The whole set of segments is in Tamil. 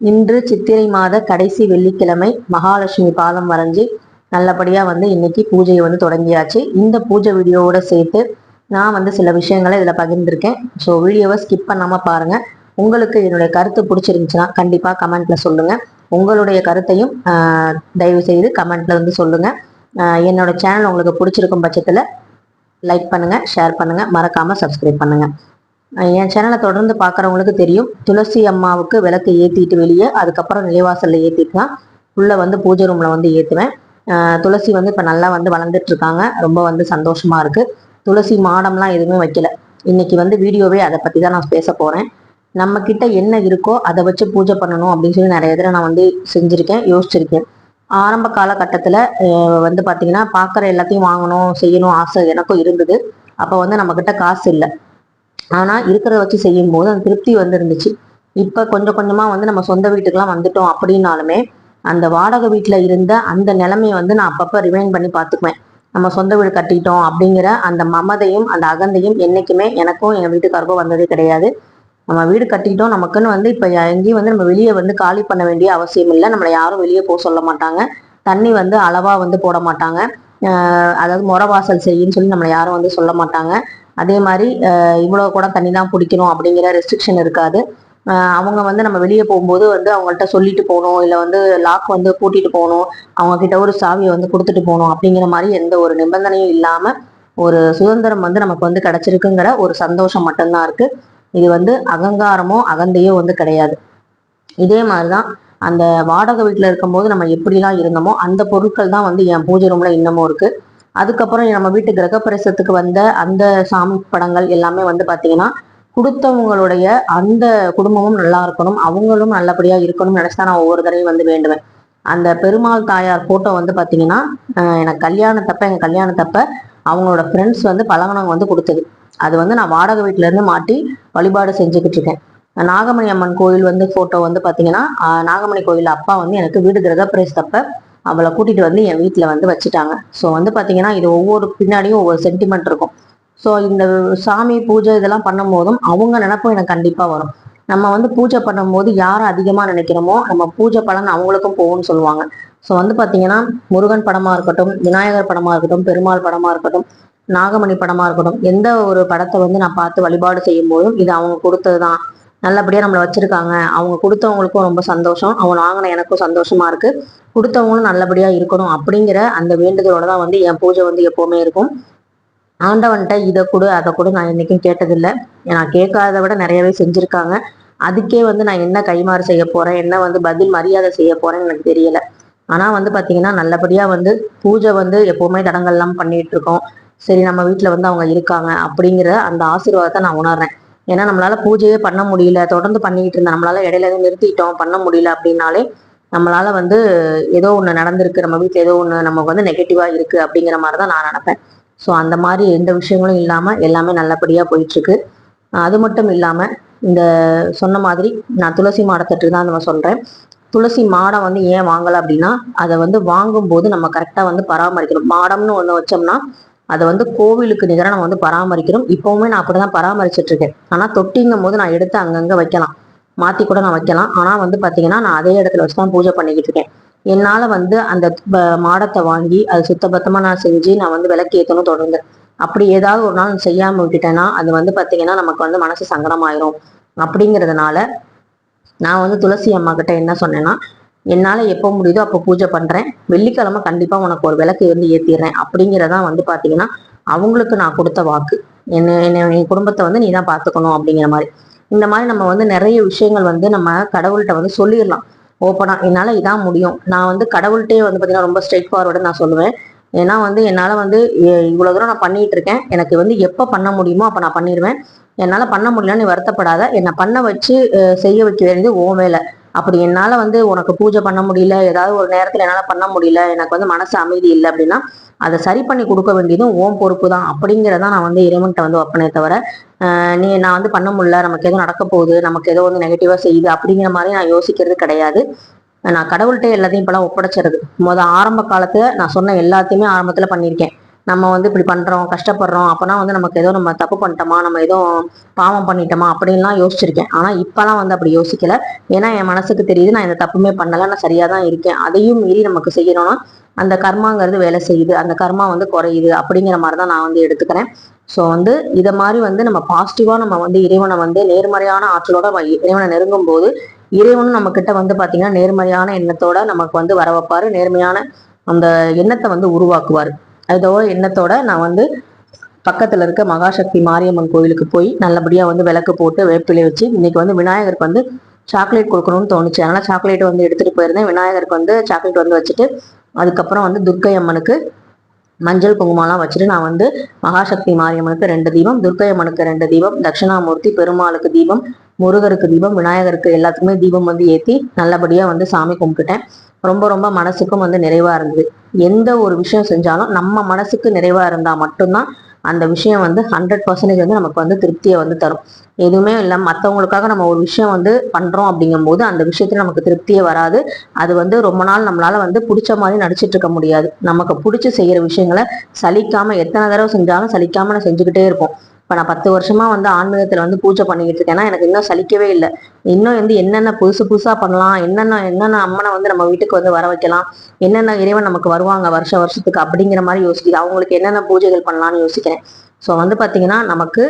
இன்று சித்திரை மாத கடைசி வெள்ளிக்கிழமை மகாலட்சுமி பாதம் வரைஞ்சி நல்லபடியாக வந்து இன்னைக்கு பூஜையை வந்து தொடங்கியாச்சு. இந்த பூஜை வீடியோவோட சேர்த்து நான் வந்து சில விஷயங்களை இதில் பகிர்ந்திருக்கேன். ஸோ வீடியோவை ஸ்கிப் பண்ணாமல் பாருங்கள் உங்களுக்கு என்னுடைய கருத்து பிடிச்சிருந்துச்சுன்னா கண்டிப்பாக கமெண்ட்டில் சொல்லுங்கள் உங்களுடைய கருத்தையும் தயவு செய்து கமெண்ட்டில் வந்து சொல்லுங்கள் என்னோடய என்னோட சேனல் உங்களுக்கு பிடிச்சிருக்கும் பட்சத்தில் லைக் பண்ணுங்கள் ஷேர் பண்ணுங்கள் மறக்காமல் சப்ஸ்கிரைப் பண்ணுங்கள் என் சேனலை தொடர்ந்து பார்க்குறவங்களுக்கு தெரியும். துளசி அம்மாவுக்கு விளக்கு ஏற்றிட்டு வெளியே அதுக்கப்புறம் நிலைவாசலில் ஏற்றிட்டு தான் உள்ளே வந்து பூஜை ரூமில் வந்து ஏற்றுவேன் துளசி வந்து இப்போ நல்லா வந்து வளர்ந்துட்டுருக்காங்க ரொம்ப வந்து சந்தோஷமாக இருக்குது துளசி மாடம்லாம் எதுவுமே வைக்கல. இன்னைக்கு வந்து வீடியோவே அதை பற்றி தான் நான் பேச போகிறேன் நம்ம கிட்ட என்ன இருக்கோ அதை வச்சு பூஜை பண்ணணும் அப்படின்னு சொல்லி நிறைய தடவை நான் வந்து செஞ்சுருக்கேன் யோசிச்சிருக்கேன். ஆரம்ப காலகட்டத்தில் வந்து பார்த்தீங்கன்னா பார்க்குற எல்லாத்தையும் வாங்கணும் செய்யணும் ஆசை எனக்கும் இருந்தது. அப்போ வந்து நம்மக்கிட்ட காசு இல்லை. ஆனால் இருக்கிறத வச்சு செய்யும்போது அந்த திருப்தி வந்துருந்துச்சு. இப்போ கொஞ்சம் கொஞ்சமாக வந்து நம்ம சொந்த வீட்டுக்கெலாம் வந்துட்டோம் அப்படின்னாலுமே அந்த வாடகை வீட்டில் இருந்த அந்த நிலைமையை வந்து நான் அப்பப்போ ரிமைண்ட் பண்ணி பார்த்துக்குவேன். நம்ம சொந்த வீடு கட்டிட்டோம் அப்படிங்கிற அந்த மமதையும் அந்த அகந்தையும் என்றைக்குமே எனக்கும் என் வீட்டுக்காரருக்கும் வந்ததே கிடையாது. நம்ம வீடு கட்டிட்டோம் நமக்குன்னு வந்து இப்போ எங்கேயும் வந்து நம்ம வெளியே வந்து காலி பண்ண வேண்டிய அவசியம் இல்லை. நம்மளை யாரும் வெளியே போக சொல்ல மாட்டாங்க. தண்ணி வந்து அளவாக வந்து போட மாட்டாங்க. அதாவது முறை வாசல் செய்யுன்னு சொல்லி நம்மளை யாரும் வந்து சொல்ல மாட்டாங்க. அதே மாதிரி இவ்வளோ கூட தண்ணி தான் குடிக்கணும் அப்படிங்கிற ரெஸ்ட்ரிக்ஷன் இருக்காது. அவங்க வந்து நம்ம வெளியே போகும்போது வந்து அவங்கள்ட்ட சொல்லிட்டு போகணும் இல்லை வந்து லாக் வந்து பூட்டிட்டு போகணும் அவங்க கிட்ட ஒரு சாவியை வந்து கொடுத்துட்டு போகணும் அப்படிங்கிற மாதிரி எந்த ஒரு நிபந்தனையும் இல்லாமல் ஒரு சுதந்திரம் வந்து நமக்கு வந்து கிடைச்சிருக்குங்கிற ஒரு சந்தோஷம் மட்டும்தான் இருக்கு. இது வந்து அகங்காரமோ அகந்தையோ வந்து கிடையாது. இதே மாதிரிதான் அந்த வாடகை வீட்டில் இருக்கும்போது நம்ம எப்படிலாம் இருந்தோமோ அந்த பொருட்கள் தான் வந்து என் பூஜை ரூம்ல இன்னமும் இருக்கு. அதுக்கப்புறம் நம்ம வீட்டு கிரகப்பிரவேசத்துக்கு வந்த அந்த சாமி படங்கள் எல்லாமே வந்து பார்த்தீங்கன்னா கொடுத்தவங்களுடைய அந்த குடும்பமும் நல்லா இருக்கணும் அவங்களும் நல்லபடியாக இருக்கணும்னு நினச்சா நான் ஒவ்வொரு தடவையும் வந்து வேண்டுவேன். அந்த பெருமாள் தாயார் ஃபோட்டோ வந்து பார்த்தீங்கன்னா எனக்கு கல்யாணத்தப்ப எங்கள் கல்யாணத்தப்ப அவங்களோட ஃப்ரெண்ட்ஸ் வந்து பழகுனவங்க வந்து கொடுத்தது. அது வந்து நான் வாடகை வீட்டிலேருந்து மாட்டி வழிபாடு செஞ்சுக்கிட்டு இருக்கேன். நாகமணி அம்மன் கோயில் வந்து ஃபோட்டோ வந்து பார்த்தீங்கன்னா நாகமணி கோயில் அப்பா வந்து எனக்கு வீடு கிரகப்பிரவேசத்தப்ப அவளை கூட்டிகிட்டு வந்து என் வீட்டில் வந்து வச்சுட்டாங்க. ஸோ வந்து பார்த்தீங்கன்னா இது ஒவ்வொரு பின்னாடியும் ஒவ்வொரு சென்டிமெண்ட் இருக்கும். ஸோ இந்த சாமி பூஜை இதெல்லாம் பண்ணும்போதும் அவங்க நினப்பும் எனக்கு கண்டிப்பாக வரும். நம்ம வந்து பூஜை பண்ணும்போது யாரை அதிகமாக நினைக்கிறோமோ நம்ம பூஜை பலன் அவங்களுக்கும் போகும்னு சொல்லுவாங்க. ஸோ வந்து பார்த்தீங்கன்னா முருகன் படமாக இருக்கட்டும் விநாயகர் படமாக இருக்கட்டும் பெருமாள் படமாக இருக்கட்டும் நாகமணி படமாக இருக்கட்டும் எந்த ஒரு படத்தை வந்து நான் பார்த்து வழிபாடு செய்யும் போதும் இது அவங்க கொடுத்தது தான் நல்லபடியாக நம்மளை வச்சுருக்காங்க. அவங்க கொடுத்தவங்களுக்கும் ரொம்ப சந்தோஷம். அவங்க வாங்கின எனக்கும் சந்தோஷமாக இருக்குது கொடுத்தவங்களும் நல்லபடியாக இருக்கணும் அப்படிங்கிற அந்த வேண்டுதலோட தான் வந்து என் பூஜை வந்து எப்போவுமே இருக்கும். ஆண்டவன்கிட்ட இதை கொடு அதை கொடு நான் என்றைக்கும் கேட்டதில்லை. நான் கேட்காத விட நிறையவே செஞ்சுருக்காங்க. அதுக்கே வந்து நான் என்ன கைமாறு செய்ய போகிறேன் என்ன வந்து பதில் மரியாதை செய்ய போகிறேன்னு எனக்கு தெரியலை. ஆனால் வந்து பார்த்தீங்கன்னா நல்லபடியாக வந்து பூஜை வந்து எப்போவுமே தடங்கள்லாம் பண்ணிகிட்டு இருக்கோம். சரி நம்ம வீட்டில் வந்து அவங்க இருக்காங்க அப்படிங்கிற அந்த ஆசீர்வாதத்தை நான் உணர்றேன். ஏன்னா நம்மளால பூஜையே பண்ண முடியல. தொடர்ந்து பண்ணிட்டு இருந்தோம் நம்மளால இடையில எதுவும் நிறுத்திட்டோம் பண்ண முடியல அப்படின்னாலே நம்மளால வந்து ஏதோ ஒண்ணு நடந்திருக்கு. நம்ம வீட்டுல ஏதோ ஒண்ணு நமக்கு வந்து நெகட்டிவா இருக்கு அப்படிங்கிற மாதிரி தான் நான் நினைப்பேன். ஸோ அந்த மாதிரி எந்த விஷயங்களும் இல்லாம எல்லாமே நல்லபடியா போயிட்டு இருக்கு அது மட்டும் இல்லாம இந்த சொன்ன மாதிரி நான் துளசி மாடத்தட்டு தான் நம்ம சொல்றேன். துளசி மாடம் வந்து ஏன் வாங்கலை அப்படின்னா அதை வந்து வாங்கும்போது நம்ம கரெக்டா வந்து பராமரிக்கணும். மாடம்னு ஒண்ணு வச்சோம்னா அதை வந்து கோவிலுக்கு நிகராக நம்ம வந்து பராமரிக்கிறோம் இப்போவுமே நான் அப்படிதான் பராமரிச்சுட்டு இருக்கேன். ஆனால் தொட்டிங்கும் போது நான் எடுத்து அங்கங்கே வைக்கலாம். மாற்றி கூட நான் வைக்கலாம். ஆனால் வந்து பார்த்தீங்கன்னா நான் அதே இடத்துல வச்சு தான் பூஜை பண்ணிக்கிட்டு இருக்கேன். என்னால் வந்து அந்த மாடத்தை வாங்கி அது சுத்தபத்தமாக நான் செஞ்சு நான் வந்து விளக்கு ஏற்றணும் தொடர்ந்து. அப்படி ஏதாவது ஒரு நாள் செய்யாமல் விட்டுட்டேன்னா அது வந்து பார்த்தீங்கன்னா நமக்கு வந்து மனசு சங்கடமாயிரும். அப்படிங்கிறதுனால நான் வந்து துளசி அம்மா கிட்ட என்ன சொன்னேன்னா என்னால் எப்போ முடியுதோ அப்போ பூஜை பண்ணுறேன் வெள்ளிக்கிழமை கண்டிப்பாக உனக்கு ஒரு விளக்கு வந்து ஏற்றிடுறேன் அப்படிங்கிறதா வந்து பார்த்தீங்கன்னா அவங்களுக்கு நான் கொடுத்த வாக்கு. என்ன என்ன என் குடும்பத்தை வந்து நீ தான் பார்த்துக்கணும் அப்படிங்கிற மாதிரி. இந்த மாதிரி நம்ம வந்து நிறைய விஷயங்கள் வந்து நம்ம கடவுள்கிட்ட வந்து சொல்லிடலாம். ஓப்பனாக என்னால் இதான் முடியும். நான் வந்து கடவுள்கிட்டே வந்து பார்த்தீங்கன்னா ரொம்ப ஸ்ட்ரெயிட் ஃபார்வர்டு நான் சொல்லுவேன். ஏன்னா வந்து என்னால் வந்து இவ்வளோ தூரம் நான் பண்ணிட்டு இருக்கேன். எனக்கு வந்து எப்போ பண்ண முடியுமோ அப்போ நான் பண்ணிடுவேன் என்னால் பண்ண முடியலன்னு நீ வருத்தப்படாத. என்னை பண்ண வச்சு செய்ய வைக்க வேண்டியது ஓ வேலை. அப்படி என்னால் வந்து உனக்கு பூஜை பண்ண முடியல ஏதாவது ஒரு நேரத்தில் என்னால் பண்ண முடியல எனக்கு வந்து மனசு அமைதி இல்லை அப்படின்னா அதை சரி பண்ணி கொடுக்க வேண்டியதும் ஓம் பொறுப்பு தான். அப்படிங்கிறத நான் வந்து இறைவன்கிட்ட வந்து ஒப்பனே தவிர நீ நான் வந்து பண்ண முடியல நமக்கு எதுவும் நடக்க போகுது நமக்கு ஏதோ வந்து நெகட்டிவாக செய்யுது அப்படிங்கிற மாதிரி நான் யோசிக்கிறது கிடையாது. நான் கடவுள்கிட்ட எல்லாத்தையும் இப்பெல்லாம் ஒப்படைச்சிருது. முத ஆரம்ப காலத்தில் நான் சொன்ன எல்லாத்தையுமே ஆரம்பத்தில் பண்ணியிருக்கேன். நம்ம வந்து இப்படி பண்றோம் கஷ்டப்படுறோம். அப்பனா வந்து நமக்கு ஏதோ நம்ம தப்பு பண்ணிட்டோமா நம்ம ஏதோ பாவம் பண்ணிட்டோமா அப்படின்லாம் யோசிச்சிருக்கேன். ஆனா இப்பெல்லாம் வந்து அப்படி யோசிக்கல. ஏன்னா என் மனசுக்கு தெரியுது நான் இந்த தப்புமே பண்ணல நான் சரியா தான் இருக்கேன். அதையும் மீறி நமக்கு செய்யணும்னா அந்த கர்மாங்கிறது வேலை செய்யுது. அந்த கர்மா வந்து குறையுது அப்படிங்கிற மாதிரி தான் நான் வந்து எடுத்துக்கிறேன். ஸோ வந்து இதை மாதிரி வந்து நம்ம பாசிட்டிவா நம்ம வந்து இறைவனை வந்து நேர்மறையான ஆற்றலோட இறைவனை நெருங்கும் போது இறைவனும் நம்ம கிட்ட வந்து பாத்தீங்கன்னா நேர்மறையான எண்ணத்தோட நமக்கு வந்து வர வைப்பாரு. நேர்மையான அந்த எண்ணத்தை வந்து உருவாக்குவார். அதோட எண்ணத்தோட நான் வந்து பக்கத்தில் இருக்க மகாசக்தி மாரியம்மன் கோயிலுக்கு போய் நல்லபடியாக வந்து விளக்கு போட்டு வேப்பிலை வச்சு இன்னைக்கு வந்து விநாயகருக்கு வந்து சாக்லேட் கொடுக்கணும்னு தோணுச்சு. அதனால் சாக்லேட் வந்து எடுத்துகிட்டு போயிருந்தேன். விநாயகருக்கு வந்து சாக்லேட் வந்து வச்சுட்டு அதுக்கப்புறம் வந்து துர்க்கை அம்மனுக்கு மஞ்சள் குங்குமம்லாம் வச்சுட்டு நான் வந்து மகாசக்தி மாரியம்மனுக்கு ரெண்டு தீபம் துர்க்கை அம்மனுக்கு ரெண்டு தீபம் தட்சிணாமூர்த்தி பெருமாளுக்கு தீபம் முருகருக்கு தீபம் விநாயகருக்கு எல்லாத்துக்குமே தீபம் வந்து ஏற்றி நல்லபடியாக வந்து சாமி கும்பிட்டுட்டேன். ரொம்ப ரொம்ப மனசுக்கும் வந்து நிறைவாக இருந்தது. எந்த ஒரு விஷயம் செஞ்சாலும் நம்ம மனசுக்கு நிறைவாக இருந்தால் மட்டும்தான் அந்த விஷயம் வந்து ஹண்ட்ரட் பர்சன்டேஜ் வந்து நமக்கு வந்து திருப்தியை வந்து தரும். எதுவுமே இல்லை மற்றவங்களுக்காக நம்ம ஒரு விஷயம் வந்து பண்றோம் அப்படிங்கும்போது அந்த விஷயத்துல நமக்கு திருப்தியே வராது. அது வந்து ரொம்ப நாள் நம்மளால வந்து பிடிச்ச மாதிரி நடிச்சிட்டு இருக்க முடியாது. நமக்கு பிடிச்சி செய்கிற விஷயங்களை சலிக்காமல் எத்தனை தடவை செஞ்சாலும் சலிக்காமல் நான் செஞ்சுக்கிட்டே இருப்போம். இப்போ நான் பத்து வருஷமா வந்து ஆன்மீகத்தில் வந்து பூஜை பண்ணிக்கிட்டு இருக்கேன்னா எனக்கு இன்னும் சலிக்கவே இல்லை. இன்னும் வந்து என்னென்ன புதுசு புதுசா பண்ணலாம் என்னென்ன என்னென்ன அம்மனை வந்து நம்ம வீட்டுக்கு வந்து வர வைக்கலாம் என்னென்ன இறைவன் நமக்கு வருவாங்க வருஷ வருஷத்துக்கு அப்படிங்கிற மாதிரி யோசிக்குது. அவங்களுக்கு என்னென்ன பூஜைகள் பண்ணலாம்னு யோசிக்கிறேன். ஸோ வந்து பார்த்தீங்கன்னா நமக்கு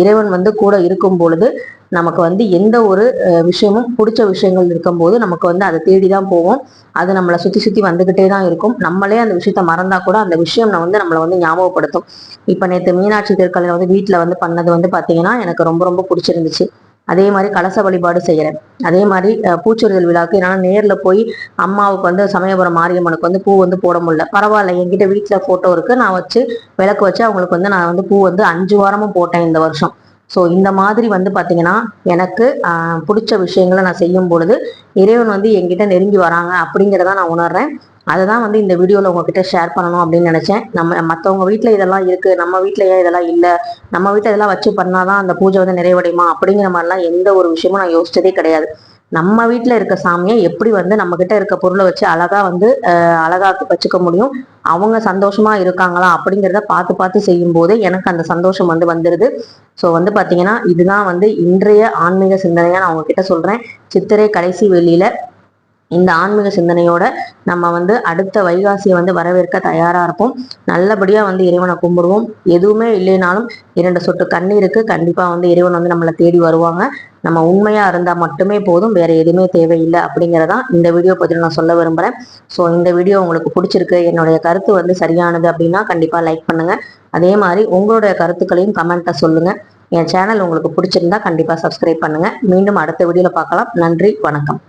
இறைவன் வந்து கூட இருக்கும் பொழுது நமக்கு வந்து எந்த ஒரு விஷயமும் பிடிச்ச விஷயங்கள் இருக்கும்போது நமக்கு வந்து அதை தேடி தான் போவோம். அது நம்மளை சுற்றி சுற்றி வந்துக்கிட்டே தான் இருக்கும். நம்மளே அந்த விஷயத்த மறந்தா கூட அந்த விஷயம் வந்து நம்மளை வந்து ஞாபகப்படுத்தும். இப்போ நேற்று மீனாட்சி திருக்கலையில் வந்து வீட்டில் வந்து பண்ணது வந்து பார்த்தீங்கன்னா எனக்கு ரொம்ப ரொம்ப பிடிச்சிருந்துச்சு. அதே மாதிரி கலச வழிபாடு செய்கிறேன் அதே மாதிரி பூச்சொரிதல் விழாவுக்கு என்னால் நேரில் போய் அம்மாவுக்கு வந்து சமயபுரம் மாரியம்மனுக்கு வந்து பூ வந்து போட முடியல. பரவாயில்ல என்கிட்ட வீட்டில் ஃபோட்டோ இருக்குது நான் வச்சு விளக்கு வச்சு அவங்களுக்கு வந்து நான் வந்து பூ வந்து அஞ்சு வாரமும் போட்டேன் இந்த வருஷம். ஸோ இந்த மாதிரி வந்து பார்த்தீங்கன்னா எனக்கு பிடிச்ச விஷயங்களை நான் செய்யும் பொழுது இறைவன் வந்து என்கிட்ட நெருங்கி வராங்க அப்படிங்கிறத நான் உணர்றேன். அதை தான் வந்து இந்த வீடியோவில் உங்ககிட்ட ஷேர் பண்ணணும் அப்படின்னு நினச்சேன். நம்ம மற்றவங்க வீட்டில் இதெல்லாம் இருக்குது நம்ம வீட்டில் ஏன் இதெல்லாம் இல்லை நம்ம வீட்டில் இதெல்லாம் வச்சு பண்ணால் தான் அந்த பூஜை வந்து நிறைவடையுமா அப்படிங்கிற மாதிரிலாம் எந்த ஒரு விஷயமும் நான் யோசிச்சதே கிடையாது. நம்ம வீட்டில் இருக்க சாமியை எப்படி வந்து நம்ம கிட்ட இருக்க பொருளை வச்சு அழகா வந்து அழகா வச்சுக்க முடியும்? அவங்க சந்தோஷமா இருக்காங்களா அப்படிங்கிறத பார்த்து பார்த்து செய்யும் போது எனக்கு அந்த சந்தோஷம் வந்து வந்துடுது ஸோ வந்து பார்த்தீங்கன்னா இதுதான் வந்து இன்றைய ஆன்மீக சிந்தனையாக நான் உங்ககிட்ட சொல்றேன். சித்திரை கடைசி வெளியில இந்த ஆன்மீக சிந்தனையோட நம்ம வந்து அடுத்த வைகாசியை வந்து வரவேற்க தயாரா இருப்போம். நல்லபடியா வந்து இறைவனை கும்பிடுவோம். எதுவுமே இல்லைனாலும் இரண்டு சொட்டு கண்ணீருக்கு கண்டிப்பா வந்து இறைவன் வந்து நம்மளை தேடி வருவாங்க. நம்ம உண்மையா இருந்தா மட்டுமே போதும். வேற எதுவுமே தேவையில்லை அப்படிங்கிறதான் இந்த வீடியோ பத்தி நான் சொல்ல விரும்புறேன். ஸோ இந்த வீடியோ உங்களுக்கு பிடிச்சிருக்கு என்னுடைய கருத்து வந்து சரியானது அப்படின்னா கண்டிப்பா லைக் பண்ணுங்க. அதே மாதிரி உங்களுடைய கருத்துக்களையும் கமெண்ட்டை சொல்லுங்க. என் சேனல் உங்களுக்கு பிடிச்சிருந்தா கண்டிப்பா சப்ஸ்கிரைப் பண்ணுங்க. மீண்டும் அடுத்த வீடியோல பார்க்கலாம். நன்றி வணக்கம்.